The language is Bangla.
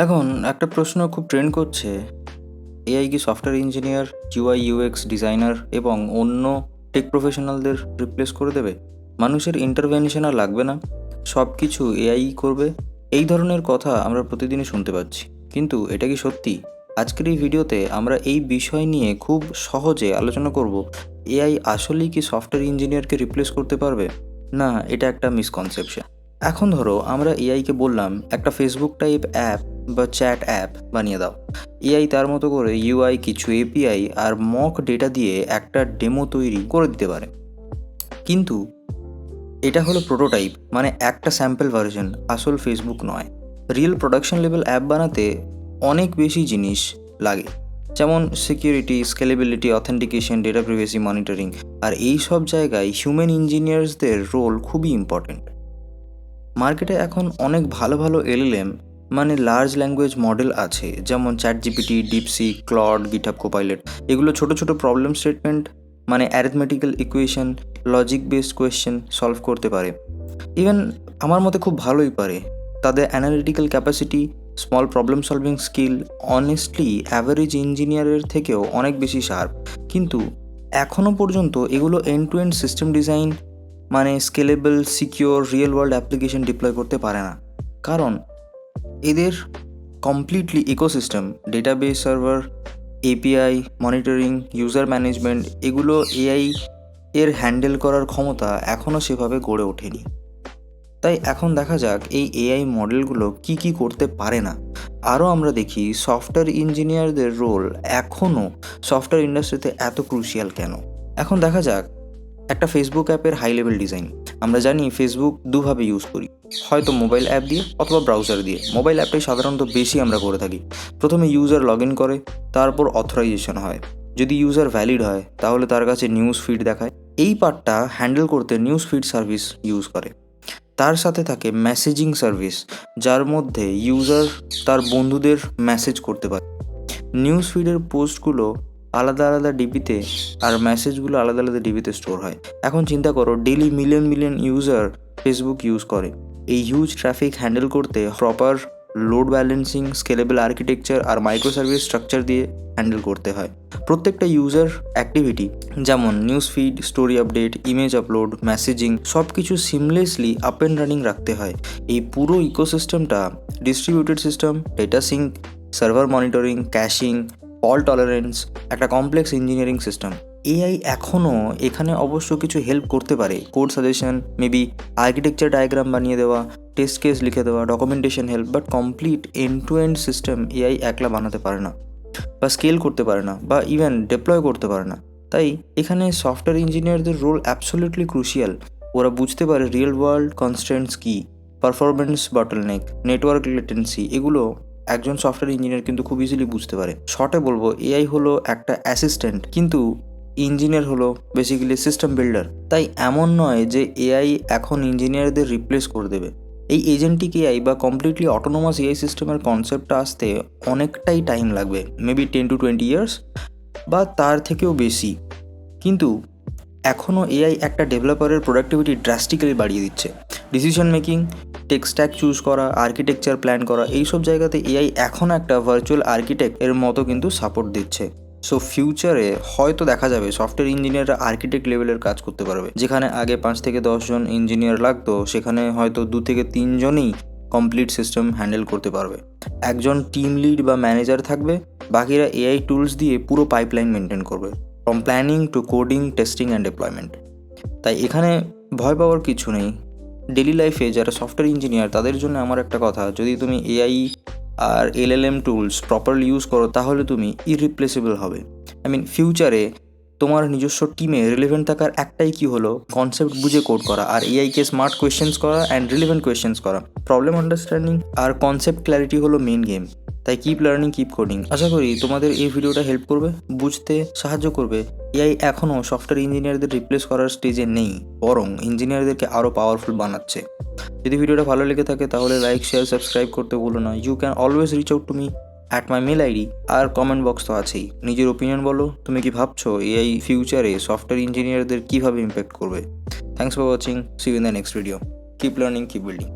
এখন একটা প্রশ্ন খুব ট্রেন্ড করছে। এআই কি software engineer UI UX designer এবং অন্য টেক প্রফেশনালদের রিপ্লেস করে দেবে? মানুষের ইন্টারভেনশন আর লাগবে না। সব কিছু এআই করবে। এই ধরনের কথা আমরা প্রতিদিনই শুনতে পাচ্ছি। কিন্তু এটা কি সত্যি? আজকের এই ভিডিওতে আমরা এই বিষয় নিয়ে খুব সহজে আলোচনা করব এআই আসলেই কি সফটওয়্যার ইঞ্জিনিয়ারকে রিপ্লেস করতে পারবে? না, এটা একটা মিসকনসেপশন এখন ধরো আমরা এআইকে বললাম, একটা ফেসবুক টাইপ অ্যাপ বা চ্যাট অ্যাপ বানিয়ে দাও। এআই তার মতো করে ইউআই, কিছু এপিআই আর মক ডেটা দিয়ে একটা ডেমো তৈরি করে দিতে পারে। কিন্তু এটা হলো প্রোটোটাইপ মানে একটা স্যাম্পল ভার্জন আসল ফেসবুক নয়। রিয়েল প্রোডাকশন লেভেল অ্যাপ বানাতে অনেক বেশি জিনিস লাগে, যেমন security, scalability, authentication, data privacy monitoring, আর এই সব জায়গায় হিউম্যান ইঞ্জিনিয়ার্সদের রোল খুবই ইম্পর্ট্যান্ট। মার্কেটে এখন অনেক ভালো ভালো এলএলএম মানে লার্জ ল্যাঙ্গুয়েজ মডেল আছে, যেমন chat GPT DeepSeek Claude GitHub Copilot এগুলো ছোট ছোট প্রবলেম স্টেটমেন্ট মানে arithmetical equation logic based question solve করতে পারে। ইভেন আমার মতে খুব ভালোই পারে। তাদের analytical capacity small problem solving skill honestly average ইঞ্জিনিয়ারের থেকেও অনেক বেশি শার্প কিন্তু এখনও পর্যন্ত এগুলো end to end system design মানে scalable secure real world application deploy করতে পারে না। কারণ এদের completely ecosystem database server API monitoring user management এগুলো এআই এর হ্যান্ডেল করার ক্ষমতা এখনও সেভাবে গড়ে ওঠেনি। তাই এখন দেখা যাক এই এআই মডেলগুলো কি কি করতে পারে না। আরও আমরা দেখি সফটওয়্যার ইঞ্জিনিয়ারদের রোল এখনও সফটওয়্যার ইন্ডাস্ট্রিতে এত ক্রুশিয়াল কেন? এখন দেখা যাক, একটা ফেসবুক অ্যাপের হাই লেভেল ডিজাইন আমরা জানি ফেসবুক দুভাবে ইউজ করি। হয়তো মোবাইল অ্যাপ দিয়ে অথবা ব্রাউজার দিয়ে। মোবাইল অ্যাপটাই সাধারণত বেশি আমরা করে থাকি। প্রথমে ইউজার লগ ইন করে, তারপর অথরাইজেশন হয়। যদি ইউজার ভ্যালিড হয়, তাহলে তার কাছে নিউজ ফিড দেখায়। এই পার্টটা হ্যান্ডেল করতে নিউজ ফিড সার্ভিস ইউজ করে। তার সাথে থাকে মেসেজিং সার্ভিস যার মধ্যে ইউজার তার বন্ধুদের মেসেজ করতে পারে। নিউজ ফিডের পোস্টগুলো আলাদা আলাদা ডিবিতে আর মেসেজগুলো আলাদা আলাদা ডিবিতে স্টোর হয়। এখন চিন্তা করো daily million million user Facebook use করে। এই হিউজ ট্রাফিক হ্যান্ডেল করতে proper load balancing scalable architecture আর মাইক্রো সার্ভিস স্ট্রাকচার দিয়ে হ্যান্ডেল করতে হয়। প্রত্যেকটা ইউজার অ্যাক্টিভিটি যেমন news feed story update image upload messaging সব কিছু সিমলেসলি আপ অ্যান্ড রানিং রাখতে হয়। এই পুরো ইকোসিস্টেমটা distributed system data sync server monitoring caching fault tolerance একটা কমপ্লেক্স ইঞ্জিনিয়ারিং সিস্টেম এআই এখনও এখানে অবশ্য কিছু হেল্প করতে পারে। Code suggestion maybe architecture diagram বানিয়ে দেওয়া টেস্ট কেস লিখে দেওয়া documentation help but complete end to end system AI একলা বানাতে পারে না, বা স্কেল করতে পারে না, বা ইভেন ডিপ্লয় করতে পারে না। তাই এখানে সফটওয়্যার ইঞ্জিনিয়ারদের রোল অ্যাবসোলিউটলি ক্রুশিয়াল ওরা বুঝতে পারে রিয়েল ওয়ার্ল্ড কনস্ট্যান্টস কী পারফরমেন্স বটলনেক নেটওয়ার্ক লেটেন্সি এগুলো একজন সফটওয়্যার ইঞ্জিনিয়ার কিন্তু খুব ইজিলি বুঝতে পারে। শর্টে বলব এআই হলো একটা অ্যাসিস্ট্যান্ট কিন্তু ইঞ্জিনিয়ার হলো বেসিক্যালি সিস্টেম বিল্ডার তাই এমন নয় যে এআই এখন ইঞ্জিনিয়ারদের রিপ্লেস করে দেবে। এই এজেন্টিক এআই বা কমপ্লিটলি অটোনোমাস এআই সিস্টেমের কনসেপ্টটা আসতে অনেকটাই টাইম লাগবে। Maybe ten to twenty years বা তার থেকেও বেশি। কিন্তু এখনও এআই একটা ডেভেলপারের প্রোডাক্টিভিটি ড্রাস্টিক্যালি বাড়িয়ে দিচ্ছে। Decision making tech stack choose করা আর্কিটেকচার প্ল্যান করা, এইসব জায়গাতে এআই এখনও একটা ভার্চুয়াল আর্কিটেক্ট এর মতো কিন্তু সাপোর্ট দিচ্ছে। সো ফিউচারে হয়তো দেখা যাবে সফটওয়্যার ইঞ্জিনিয়াররা আর্কিটেক্ট লেভেলের কাজ করতে পারবে। যেখানে আগে পাঁচ থেকে দশজন ইঞ্জিনিয়ার লাগতো, সেখানে হয়তো দু থেকে তিনজনই কমপ্লিট সিস্টেম হ্যান্ডেল করতে পারবে। একজন টিম লিড বা ম্যানেজার থাকবে, বাকিরা এআই টুলস দিয়ে পুরো পাইপলাইন মেনটেন করবে। From planning to coding testing and deployment তাই এখানে ভয় পাওয়ার কিছু নেই। ডেলি লাইফে যারা সফটওয়্যার ইঞ্জিনিয়ার তাদের জন্য আমার একটা কথা, যদি তুমি এআই আর এলএলএম টুলস প্রপারলি ইউজ করো, তাহলে তুমি ইরিপ্লেসেবল হবে। আই মিন ফিউচারে তোমার নিজস্ব টিমে রিলেভেন্ট থাকার একটাই কি হলো? কনসেপ্ট বুঝে কোড করা আর এআইকে স্মার্ট কোয়েশ্চেন্স করা অ্যান্ড রিলেভেন্ট কোয়েশ্চেন্স করা। প্রবলেম আন্ডারস্ট্যান্ডিং আর কনসেপ্ট ক্ল্যারিটি হলো মেন গেম তাই কিপ লার্নিং কিপ কোডিং আশা করি তোমাদের এই ভিডিওটা হেল্প করবে, বুঝতে সাহায্য করবে। এআই এখনও সফটওয়্যার ইঞ্জিনিয়ারদের রিপ্লেস করার স্টেজে নেই, বরং ইঞ্জিনিয়ারদেরকে আরও পাওয়ারফুল বানাচ্ছে। যদি ভিডিওটা ভালো লেগে থাকে, তাহলে লাইক শেয়ার সাবস্ক্রাইব করতে ভুলো না। You can always reach out to me at my mail ID R comment box তো আছেই। নিজের ওপিনিয়ন বলো, তুমি কি ভাবছ এআই ফিউচারে সফটওয়্যার ইঞ্জিনিয়ারদের কীভাবে ইম্প্যাক্ট করবে? Thanks for watching see in the next video keep learning keep building